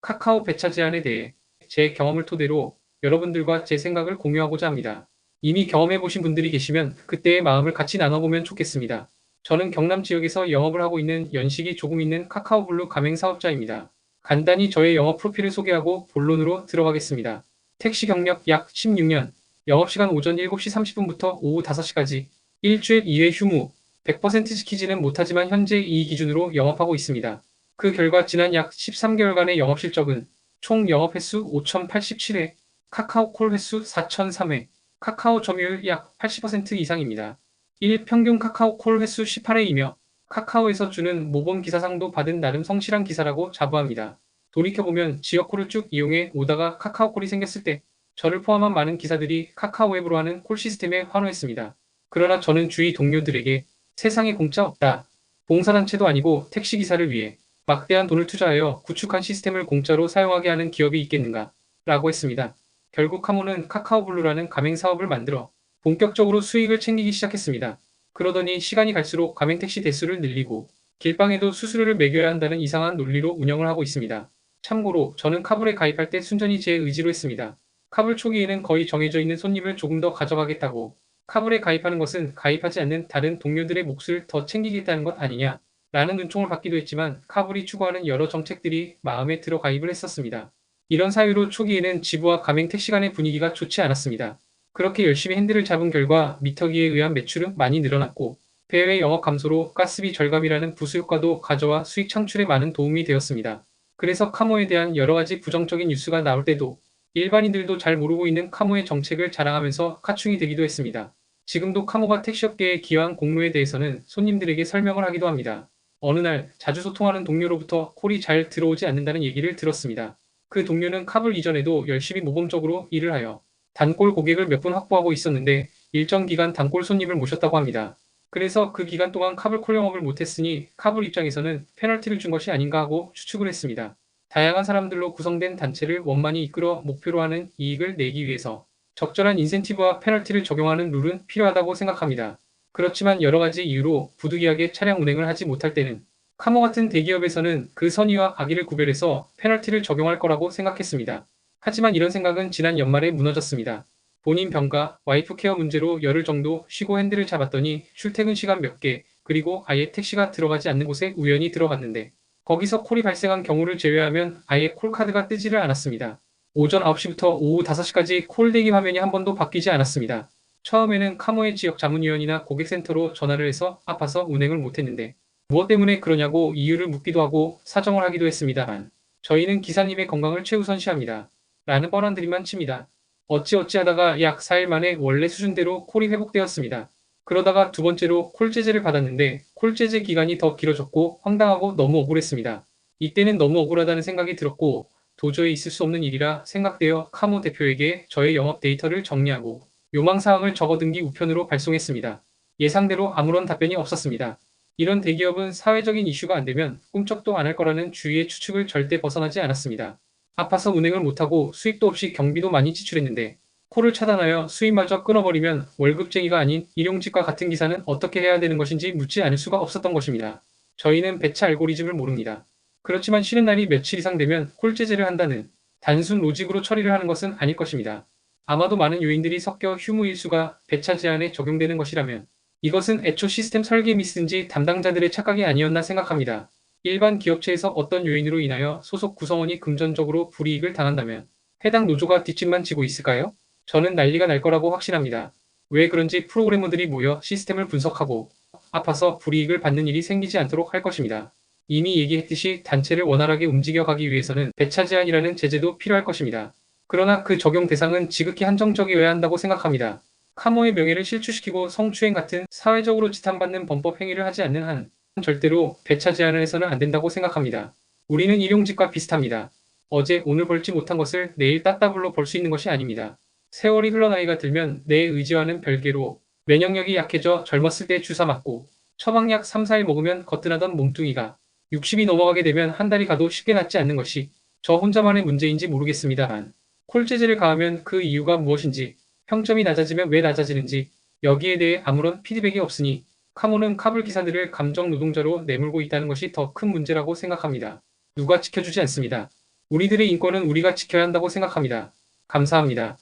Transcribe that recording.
카카오 배차 제한에 대해 제 경험을 토대로 여러분들과 제 생각을 공유하고자 합니다. 이미 경험해보신 분들이 계시면 그때의 마음을 같이 나눠보면 좋겠습니다. 저는 경남 지역에서 영업을 하고 있는 연식이 조금 있는 카카오블루 가맹 사업자입니다. 간단히 저의 영업 프로필을 소개하고 본론으로 들어가겠습니다. 택시 경력 약 16년, 영업시간 오전 7시 30분부터 오후 5시까지, 일주일 2회 휴무, 100% 지키지는 못하지만 현재 이 기준으로 영업하고 있습니다. 그 결과 지난 약 13개월간의 영업 실적은 총 영업 횟수 5,087회, 카카오 콜 횟수 4,003회, 카카오 점유율 약 80% 이상입니다. 1 평균 카카오 콜 횟수 18회이며 카카오에서 주는 모범 기사상도 받은 나름 성실한 기사라고 자부합니다. 돌이켜보면 지역콜을 쭉 이용해 오다가 카카오콜이 생겼을 때 저를 포함한 많은 기사들이 카카오 앱으로 하는 콜 시스템에 환호했습니다. 그러나 저는 주위 동료들에게 세상에 공짜 없다. 봉사단체도 아니고 택시기사를 위해 막대한 돈을 투자하여 구축한 시스템을 공짜로 사용하게 하는 기업이 있겠는가? 라고 했습니다. 결국 카모는 카카오블루라는 가맹 사업을 만들어 본격적으로 수익을 챙기기 시작했습니다. 그러더니 시간이 갈수록 가맹 택시 대수를 늘리고 길방에도 수수료를 매겨야 한다는 이상한 논리로 운영을 하고 있습니다. 참고로 저는 카불에 가입할 때 순전히 제 의지로 했습니다. 카불 초기에는 거의 정해져 있는 손님을 조금 더 가져가겠다고 카불에 가입하는 것은 가입하지 않는 다른 동료들의 몫을 더 챙기겠다는 것 아니냐 라는 눈총을 받기도 했지만 카불이 추구하는 여러 정책들이 마음에 들어 가입을 했었습니다. 이런 사유로 초기에는 지부와 가맹 택시 간의 분위기가 좋지 않았습니다. 그렇게 열심히 핸들을 잡은 결과 미터기에 의한 매출은 많이 늘어났고 배외 영업 감소로 가스비 절감이라는 부수효과도 가져와 수익 창출에 많은 도움이 되었습니다. 그래서 카모에 대한 여러 가지 부정적인 뉴스가 나올 때도 일반인들도 잘 모르고 있는 카모의 정책을 자랑하면서 카충이 되기도 했습니다. 지금도 카모가 택시업계에 기여한 공로에 대해서는 손님들에게 설명을 하기도 합니다. 어느 날 자주 소통하는 동료로부터 콜이 잘 들어오지 않는다는 얘기를 들었습니다. 그 동료는 카불 이전에도 열심히 모범적으로 일을 하여 단골 고객을 몇 분 확보하고 있었는데 일정 기간 단골 손님을 모셨다고 합니다. 그래서 그 기간 동안 카불 콜 영업을 못했으니 카불 입장에서는 페널티를 준 것이 아닌가 하고 추측을 했습니다. 다양한 사람들로 구성된 단체를 원만히 이끌어 목표로 하는 이익을 내기 위해서 적절한 인센티브와 페널티를 적용하는 룰은 필요하다고 생각합니다. 그렇지만 여러 가지 이유로 부득이하게 차량 운행을 하지 못할 때는 카모 같은 대기업에서는 그 선의와 악의를 구별해서 페널티를 적용할 거라고 생각했습니다. 하지만 이런 생각은 지난 연말에 무너졌습니다. 본인 병가, 와이프 케어 문제로 열흘 정도 쉬고 핸들을 잡았더니 출퇴근 시간 몇 개, 그리고 아예 택시가 들어가지 않는 곳에 우연히 들어갔는데 거기서 콜이 발생한 경우를 제외하면 아예 콜카드가 뜨지를 않았습니다. 오전 9시부터 오후 5시까지 콜 대기 화면이 한 번도 바뀌지 않았습니다. 처음에는 카모의 지역 자문위원이나 고객센터로 전화를 해서 아파서 운행을 못했는데 무엇 때문에 그러냐고 이유를 묻기도 하고 사정을 하기도 했습니다만 저희는 기사님의 건강을 최우선시합니다. 라는 뻔한 드림만 칩니다. 어찌어찌 하다가 약 4일 만에 원래 수준대로 콜이 회복되었습니다. 그러다가 두 번째로 콜 제재를 받았는데 콜 제재 기간이 더 길어졌고 황당하고 너무 억울했습니다. 이때는 너무 억울하다는 생각이 들었고 도저히 있을 수 없는 일이라 생각되어 카모 대표에게 저의 영업 데이터를 정리하고 요망사항을 적어등기 우편으로 발송했습니다. 예상대로 아무런 답변이 없었습니다. 이런 대기업은 사회적인 이슈가 안 되면 꿈쩍도 안 할 거라는 주위의 추측을 절대 벗어나지 않았습니다. 아파서 운행을 못하고 수익도 없이 경비도 많이 지출했는데 콜을 차단하여 수입마저 끊어버리면 월급쟁이가 아닌 일용직과 같은 기사는 어떻게 해야 되는 것인지 묻지 않을 수가 없었던 것입니다. 저희는 배차 알고리즘을 모릅니다. 그렇지만 쉬는 날이 며칠 이상 되면 콜제재를 한다는 단순 로직으로 처리를 하는 것은 아닐 것입니다. 아마도 많은 요인들이 섞여 휴무 일수가 배차 제한에 적용되는 것이라면 이것은 애초 시스템 설계 미스인지 담당자들의 착각이 아니었나 생각합니다. 일반 기업체에서 어떤 요인으로 인하여 소속 구성원이 금전적으로 불이익을 당한다면 해당 노조가 뒷짐만 지고 있을까요? 저는 난리가 날 거라고 확신합니다. 왜 그런지 프로그래머들이 모여 시스템을 분석하고 아파서 불이익을 받는 일이 생기지 않도록 할 것입니다. 이미 얘기했듯이 단체를 원활하게 움직여가기 위해서는 배차 제한이라는 제재도 필요할 것입니다. 그러나 그 적용 대상은 지극히 한정적이어야 한다고 생각합니다. 카모의 명예를 실추시키고 성추행 같은 사회적으로 지탄받는 범법 행위를 하지 않는 한 절대로 배차 제한을 해서는 안 된다고 생각합니다. 우리는 일용직과 비슷합니다. 어제 오늘 벌지 못한 것을 내일 따따블로 벌 수 있는 것이 아닙니다. 세월이 흘러 나이가 들면 내 의지와는 별개로 면역력이 약해져 젊었을 때 주사 맞고 처방약 3, 4일 먹으면 거뜬하던 몸뚱이가 60이 넘어가게 되면 한 달이 가도 쉽게 낫지 않는 것이 저 혼자만의 문제인지 모르겠습니다만 콜제제를 가하면 그 이유가 무엇인지 평점이 낮아지면 왜 낮아지는지 여기에 대해 아무런 피드백이 없으니 카모는 카불 기사들을 감정 노동자로 내몰고 있다는 것이 더 큰 문제라고 생각합니다. 누가 지켜주지 않습니다. 우리들의 인권은 우리가 지켜야 한다고 생각합니다. 감사합니다.